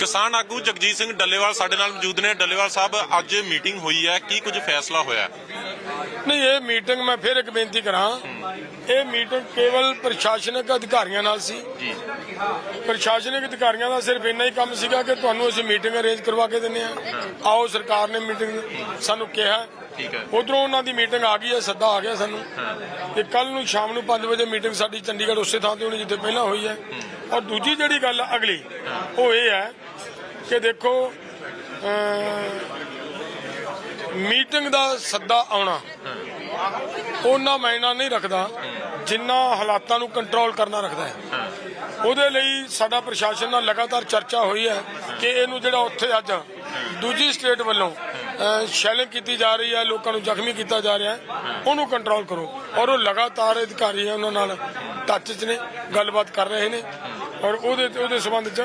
ਕਿਸਾਨ ਆਗੂ ਜਗਜੀਤ ਸਿੰਘ ਡੱਲੇਵਾਲ ਸਾਡੇ ਨਾਲ ਮੌਜੂਦ ਨੇ। ਡੱਲੇਵਾਲ ਸਾਹਿਬ, ਅੱਜ ਮੀਟਿੰਗ ਹੋਈ ਹੈ। ਕੀ ਕੁਝ ਫੈਸਲਾ ਹੋਇਆ? ਨਹੀਂ ਇਹ ਮੀਟਿੰਗ ਮੈਂ ਫਿਰ ਇੱਕ ਬੇਨਤੀ ਕਰਾਂ। ਇਹ ਮੀਟਿੰਗ ਕੇਵਲ ਪ੍ਰਸ਼ਾਸਨਿਕ ਅਧਿਕਾਰੀਆਂ ਨਾਲ ਸੀ। ਜੀ। ਪ੍ਰਸ਼ਾਸਨਿਕ ਅਧਿਕਾਰੀਆਂ ਦਾ ਸਿਰਫ ਇੰਨਾ ਹੀ ਕੰਮ ਸੀਗਾ ਕਿ ਤੁਹਾਨੂੰ ਅਸੀਂ ਮੀਟਿੰਗ ਅਰੇਂਜ ਕਰਵਾ ਕੇ ਦਿੰਨੇ ਆ ਆਓ ਸਰਕਾਰ ਨੇ ਮੀਟਿੰਗ ਸਾਨੂੰ ਕਿਹਾ। ਠੀਕ ਹੈ। ਉਧਰੋਂ ਉਹਨਾਂ ਦੀ ਮੀਟਿੰਗ ਆ ਗਈ ਹੈ ਸੱਦਾ ਆ ਗਿਆ ਸਾਨੂੰ। ਤੇ ਕੱਲ ਨੂੰ ਸ਼ਾਮ ਨੂੰ 5 ਵਜੇ ਮੀਟਿੰਗ ਸਾਡੀ ਚੰਡੀਗੜ੍ਹ ਉਸੇ ਥਾਂ ਤੇ ਹੋਣੀ ਜਿੱਥੇ ਪਹਿਲਾਂ ਹੋਈ ਹੈ। ਔਰ ਦੂਜੀ ਜਿਹੜੀ ਗੱਲ ਅਗਲੀ ਉਹ ਇਹ ਹੈ ਕਿ ਦੇਖੋ ਮੀਟਿੰਗ ਦਾ ਸੱਦਾ ਆਉਣਾ, ਉਹਨਾਂ ਮਾਇਨਾ ਨਹੀਂ ਰੱਖਦਾ, ਜਿੰਨਾ ਹਾਲਾਤਾਂ ਨੂੰ ਕੰਟਰੋਲ ਕਰਨਾ ਰੱਖਦਾ ਹੈ। ਉਹਦੇ ਲਈ ਸਾਡਾ ਪ੍ਰਸ਼ਾਸਨ ਨਾਲ ਲਗਾਤਾਰ ਚਰਚਾ ਹੋਈ ਹੈ ਕਿ ਇਹਨੂੰ ਜਿਹੜਾ ਉੱਥੇ ਅੱਜ ਦੂਜੀ ਸਟੇਟ ਵੱਲੋਂ ਸ਼ੈਲਿੰਗ ਕੀਤੀ ਜਾ ਰਹੀ ਹੈ, ਲੋਕਾਂ ਨੂੰ ਜ਼ਖਮੀ ਕੀਤਾ ਜਾ ਰਿਹਾ ਹੈ, ਉਹਨੂੰ ਕੰਟਰੋਲ ਕਰੋ। ਔਰ ਉਹ ਲਗਾਤਾਰ ਅਧਿਕਾਰੀ ਹੈ, ਉਹਨਾਂ ਨਾਲ ਟੱਚ 'ਚ ਨੇ, ਗੱਲਬਾਤ ਕਰ ਰਹੇ ਨੇ। ਔਰ ਉਹਦੇ ਉਹਦੇ ਸੰਬੰਧ 'ਚ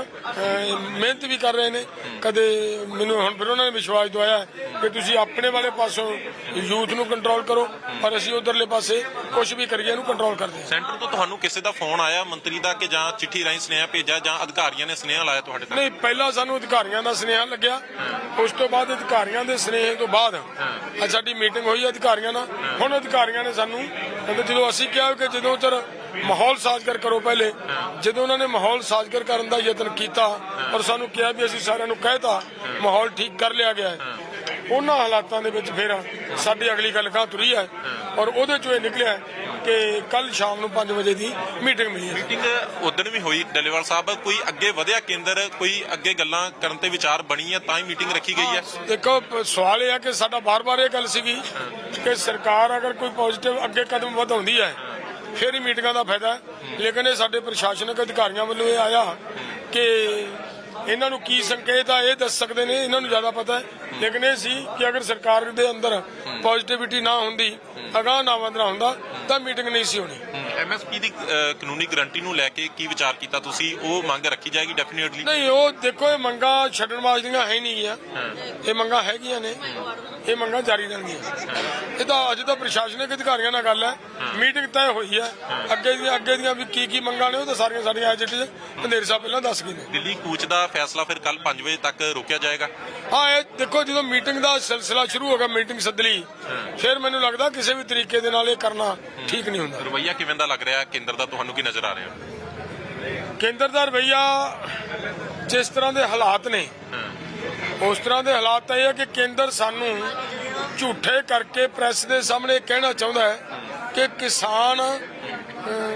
ਮਿਹਨਤ ਵੀ ਕਰ ਰਹੇ ਨੇ। ਕਦੇ ਮੈਨੂੰ ਹੁਣ ਫਿਰ ਉਹਨਾਂ ਨੇ ਵਿਸ਼ਵਾਸ ਦਵਾਇਆ ਕਿ ਤੁਸੀਂ ਆਪਣੇ ਵਾਲੇ ਪਾਸੋਂ ਯੂਥ ਨੂੰ ਕੰਟਰੋਲ ਕਰੋ ਔਰ ਅਸੀਂ ਉਧਰਲੇ ਪਾਸੇ ਕੁਝ ਵੀ ਕਰੀਏ ਇਹਨੂੰ ਕੰਟਰੋਲ ਕਰਦੇ ਹਾਂ। ਸੈਂਟਰ ਤੋਂ ਤੁਹਾਨੂੰ ਕਿਸੇ ਦਾ ਫੋਨ ਆਇਆ ਮੰਤਰੀ ਦਾ ਕਿ ਜਾਂ ਚਿੱਠੀ ਰਾਹੀਂ ਸੁਨੇਹਾ ਭੇਜਿਆ ਜਾਂ ਅਧਿਕਾਰੀਆਂ ਨੇ ਸੁਨੇਹਾ ਲਾਇਆ ਤੁਹਾਡੇ ਤੱਕ? ਨਹੀਂ ਪਹਿਲਾਂ ਸਾਨੂੰ ਅਧਿਕਾਰੀਆਂ ਦਾ ਸੁਨੇਹਾ ਲੱਗਿਆ। ਉਸ ਤੋਂ ਬਾਅਦ ਅਧਿਕਾਰੀਆਂ ਦੇ ਸੁਨੇਹੇ ਤੋਂ ਬਾਅਦ ਅੱਜ ਸਾਡੀ ਮੀਟਿੰਗ ਹੋਈ ਅਧਿਕਾਰੀਆਂ ਨਾਲ। ਹੁਣ ਅਧਿਕਾਰੀਆਂ ਨੇ ਸਾਨੂੰ ਕਹਿੰਦੇ ਜਦੋਂ ਅਸੀਂ ਕਿਹਾ ਕਿ ਜਦੋਂ ਤਰ ਮਾਹੌਲ ਸਾਜ਼ਗਰ ਕਰੋ ਪਹਿਲੇ ਜਦੋਂ ਉਹਨਾਂ ਨੇ ਮਾਹੌਲ ਸਾਜ਼ਗਰ ਕਰਨ ਦਾ ਯਤਨ ਕੀਤਾ ਔਰ ਸਾਨੂੰ ਕਿਹਾ ਵੀ ਅਸੀਂ ਸਾਰਿਆਂ ਨੂੰ ਕਹਿਤਾ ਮਾਹੌਲ ਠੀਕ ਕਰ ਲਿਆ ਗਿਆ ਹੈ। ਉਹਨਾਂ ਹਾਲਾਤਾਂ ਦੇ ਵਿੱਚ ਫਿਰ ਸਾਡੀ ਅਗਲੀ ਗੱਲ ਗਾਂ ਤੁਰੀ ਹੈ ਔਰ ਉਹਦੇ ਚੋਂ ਇਹ ਨਿਕਲਿਆ ਕਿ ਕੱਲ ਸ਼ਾਮ ਨੂੰ 5 ਵਜੇ ਦੀ ਮੀਟਿੰਗ ਮਿਲੀ ਹੈ। ਮੀਟਿੰਗ ਉਦੋਂ ਵੀ ਹੋਈ ਡੱਲੇਵਾਲ ਸਾਹਿਬ ਕੋਈ ਅੱਗੇ ਵਧਿਆ ਕੇਂਦਰ ਕੋਈ ਅੱਗੇ ਗੱਲਾਂ ਕਰਨ ਤੇ ਵਿਚਾਰ ਬਣੀ ਹੈ ਤਾਂ ਹੀ ਮੀਟਿੰਗ ਰੱਖੀ ਗਈ ਹੈ? ਦੇਖੋ ਪ- ਸਵਾਲ ਇਹ ਹੈ ਕਿ ਸਾਡਾ ਬਾਰ-ਬਾਰ ਇਹ ਗੱਲ ਸੀਗੀ ਕਿ ਸਰਕਾਰ ਅਗਰ ਕੋਈ ਪੋਜ਼ਿਟਿਵ ਅੱਗੇ ਕਦਮ ਵਧਾਉਂਦੀ ਹੈ ਫਿਰ ਹੀ ਮੀਟਿੰਗਾਂ ਦਾ ਫਾਇਦਾ ਲੇਕਿਨ ਇਹ ਸਾਡੇ ਪ੍ਰਸ਼ਾਸਨਿਕ ਅਧਿਕਾਰੀਆਂ ਵੱਲੋਂ ਇਹ ਆਇਆ ਕਿ ਇਹਨਾਂ ਨੂੰ ਕੀ ਸੰਕੇਤ ਆ ਇਹ ਦੱਸ ਸਕਦੇ ਨੇ ਇਹਨਾਂ ਨੂੰ ਜ਼ਿਆਦਾ ਪਤਾ ਹੈ। ਲੇਕਿਨ ਇਹ ਸੀ ਕਿ ਅਗਰ ਸਰਕਾਰ ਦੇ ਅੰਦਰ ਪੋਜ਼ਿਟਿਵਿਟੀ ਨਾ ਹੁੰਦੀ ਅਗਾਂਹ ਨਾ ਵਧਣਾ ਹੁੰਦਾ ਤਾਂ ਮੀਟਿੰਗ ਨਹੀਂ ਸੀ ਹੋਣੀ। ਐਮਐਸਪੀ ਦੀ ਕਾਨੂੰਨੀ ਗਾਰੰਟੀ ਨੂੰ ਲੈ ਕੇ ਕੀ ਵਿਚਾਰ ਕੀਤਾ ਤੁਸੀਂ? ਉਹ ਮੰਗ ਰੱਖੀ ਜਾਏਗੀ ਡੈਫੀਨਿਟਲੀ ਨਹੀਂ ਉਹ ਦੇਖੋ ਇਹ ਮੰਗਾਂ ਛੱਡਣ ਵਾਸਤੀਆਂ ਹੈ ਨਹੀਂ ਗਿਆ ਇਹ ਮੰਗਾਂ ਹੈਗੀਆਂ ਨੇ। ਇਹ ਮੰਗਾਂ ਜਾਰੀ ਰਹਿਣਗੀਆਂ। ਇਹ ਤਾਂ ਅੱਜ ਤਾਂ ਪ੍ਰਸ਼ਾਸਨਿਕ ਅਧਿਕਾਰੀਆਂ ਨਾਲ ਗੱਲ ਹੈ। ਮੀਟਿੰਗ ਤੈਅ ਹੋਈ ਹੈ। ਅੱਗੇ ਦੀਆਂ ਅੱਗੇ ਦੀਆਂ ਵੀ ਕੀ ਕੀ ਮੰਗਾਂ ਨੇ ਉਹ ਤਾਂ ਸਾਰੀਆਂ ਸਾਡੀਆਂ ਐਜ ਇਟ ਇਜ਼ ਹਨੇਰ ਸਾਹਿਬ ਪਹਿਲਾਂ ਦੱਸ ਗਏ ਨੇ। ਦਿੱਲੀ ਕੂਚ ਦਾ ਫੈਸਲਾ ਫਿਰ ਕੱਲ 5 ਵਜੇ ਤੱਕ ਰੋਕਿਆ ਜਾਏਗਾ? ਹਾਂ ਇਹ ਦੇਖੋ ਜਦੋਂ ਮੀਟਿੰਗ ਦਾ ਸਿਲਸਿਲਾ ਸ਼ੁਰੂ ਹੋ ਗਿਆ ਮੀਟਿੰਗ ਸੱਦਲੀ ਫਿਰ ਮੈਨੂੰ ਲੱਗਦਾ ਕਿਸੇ ਵੀ ਤਰੀਕੇ ਦੇ ਨਾਲ ਇਹ ਕਰਨਾ ਠੀਕ ਨਹੀਂ ਹੁੰਦਾ। ਰਵਈਆ ਕਿਵੇਂ ਦਾ ਲੱਗ ਰਿਹਾ? ਕੇਂਦਰ ਦਾ ਤੁਹਾਨੂੰ ਕੀ ਨਜ਼ਰ ਆ ਰਿਹਾ? ਕੇਂਦਰ ਦਾ ਰਵਈਆ ਜਿਸ ਤਰ੍ਹਾਂ ਦੇ ਹਾਲਾਤ ਨੇ ਉਸ ਤਰ੍ਹਾਂ ਦੇ ਹਾਲਾਤ ਤਾਂ ਇਹ ਹੈ ਕਿ ਕੇਂਦਰ ਸਾਨੂੰ ਝੂਠੇ ਕਰਕੇ ਪ੍ਰੈਸ ਦੇ ਸਾਹਮਣੇ ਕਹਿਣਾ ਚਾਹੁੰਦਾ ਹੈ ਕਿ ਕਿਸਾਨ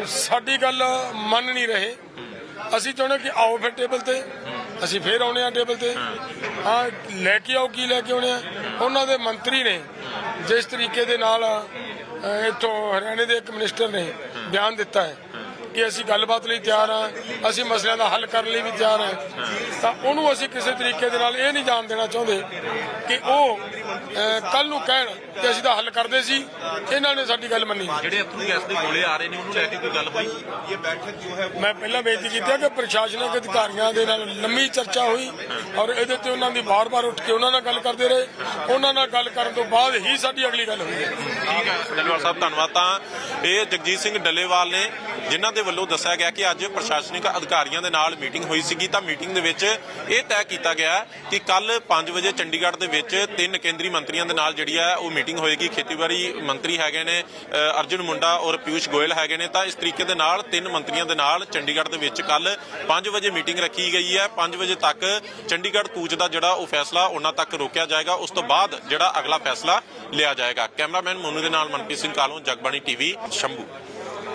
ਸਾਡੀ ਗੱਲ ਮੰਨ ਨਹੀਂ ਰਹੇ। ਅਸੀਂ ਚਾਹੁੰਦੇ ਕਿ ਆਓ ਫਿਰ ਟੇਬਲ ਤੇ। ਅਸੀਂ ਫੇਰ ਆਉਣੇ ਆ ਟੇਬਲ ਤੇ। ਹਾਂ ਲੈ ਕੇ ਆਓ ਕੀ ਲੈ ਕੇ ਆਉਣੇ ਆ ਉਹਨਾਂ ਦੇ ਮੰਤਰੀ ਨੇ ਜਿਸ ਤਰੀਕੇ ਦੇ ਨਾਲ ਅਹ, ਇੱਥੋਂ ਹਰਿਆਣੇ ਦੇ ਇੱਕ ਮਿਨਿਸਟਰ ਨੇ ਬਿਆਨ ਦਿੱਤਾ ਹੈ। ਕਿ ਅਸੀਂ ਗੱਲਬਾਤ ਲਈ ਤਿਆਰ ਹਾਂ ਅਸੀਂ ਮਸਲਿਆਂ ਦਾ ਹੱਲ ਕਰਨ ਲਈ ਵੀ ਤਿਆਰ ਹਾਂ। ਤਾਂ ਉਹਨੂੰ ਅਸੀਂ ਕਿਸੇ ਤਰੀਕੇ ਦੇ ਨਾਲ ਇਹ ਨਹੀਂ ਜਾਣ ਦੇਣਾ ਚਾਹੁੰਦੇ ਕਿ ਉਹ ਕੱਲ ਨੂੰ ਕਹਿਣ ਕਿ ਅਸੀਂ ਤਾਂ ਹੱਲ ਕਰਦੇ ਸੀ ਇਹਨਾਂ ਨੇ ਸਾਡੀ ਗੱਲ ਮੰਨੀ। ਜਿਹੜੇ ਅਥਰੂ ਗੈਸ ਦੇ ਗੋਲੇ ਆ ਰਹੇ ਨੇ ਉਹਨੂੰ ਲੈ ਕੇ ਕੋਈ ਗੱਲ ਹੋਈ? ਮੈਂ ਪਹਿਲਾਂ ਬੇਨਤੀ ਕੀਤੀ ਹੈ ਕਿ ਪ੍ਰਸ਼ਾਸਨਿਕ ਅਧਿਕਾਰੀਆਂ ਦੇ ਨਾਲ ਲੰਮੀ ਚਰਚਾ ਹੋਈ ਔਰ ਇਹਦੇ ਤੇ ਉਹਨਾਂ ਦੀ ਬਾਰ-ਬਾਰ ਉੱਠ ਕੇ ਉਹਨਾਂ ਨਾਲ ਗੱਲ ਕਰਦੇ ਰਹੇ। ਉਹਨਾਂ ਨਾਲ ਗੱਲ ਕਰਨ ਤੋਂ ਬਾਅਦ ਹੀ ਸਾਡੀ ਅਗਲੀ ਗੱਲ ਹੋਈ। ਹੈ ਠੀਕ ਹੈ ਡੱਲੇਵਾਲ ਸਾਹਿਬ ਧੰਨਵਾਦ ਤਾਂ। ਇਹ ਜਗਜੀਤ ਸਿੰਘ ਡੱਲੇਵਾਲ ਨੇ ਜਿਨ੍ਹਾਂ ਦੇ ਵੱਲੋਂ ਦੱਸਿਆ ਗਿਆ ਕਿ ਅੱਜ ਪ੍ਰਸ਼ਾਸਨਿਕ ਅਧਿਕਾਰੀਆਂ ਦੇ ਨਾਲ ਮੀਟਿੰਗ ਹੋਈ ਸੀਗੀ। ਤਾਂ ਮੀਟਿੰਗ ਦੇ ਵਿੱਚ ਇਹ ਤੈਅ ਕੀਤਾ ਗਿਆ ਕਿ ਕੱਲ 5 ਵਜੇ ਚੰਡੀਗੜ੍ਹ ਦੇ ਵਿੱਚ ਤਿੰਨ ਕੇਂਦਰੀ ਮੰਤਰੀਆਂ ਦੇ ਨਾਲ ਜਿਹੜੀ ਹੈ ਉਹ ਮੀਟਿੰਗ ਹੋਏਗੀ। ਖੇਤੀਬਾੜੀ ਮੰਤਰੀ ਹੈਗੇ ਨੇ ਅਰਜੁਨ ਮੁੰਡਾ ਔਰ ਪਿਊਸ਼ ਗੋਇਲ ਹੈਗੇ ਨੇ। ਤਾਂ ਇਸ ਤਰੀਕੇ ਦੇ ਨਾਲ ਤਿੰਨ ਮੰਤਰੀਆਂ ਦੇ ਨਾਲ ਚੰਡੀਗੜ੍ਹ ਦੇ ਵਿੱਚ ਕੱਲ 5 ਵਜੇ ਮੀਟਿੰਗ ਰੱਖੀ ਗਈ ਹੈ। 5 ਵਜੇ ਤੱਕ ਚੰਡੀਗੜ੍ਹ ਕੂਚ ਦਾ ਜਿਹੜਾ ਉਹ ਫੈਸਲਾ ਉਹਨਾਂ ਤੱਕ ਰੋਕਿਆ ਜਾਏਗਾ। ਉਸ ਤੋਂ ਬਾਅਦ ਜਿਹੜਾ ਅਗਲਾ ਫੈਸਲਾ ਲਿਆ ਜਾਏਗਾ। ਕੈਮਰਾਮੈਨ ਮੋਨੂ ਦੇ ਨਾਲ ਮਨਪ੍ਰੀਤ ਸਿੰਘ ਕਾਲੋਂ, ਜਗਬਾਣੀ ਟੀਵੀ, ਸ਼ੰਭੂ।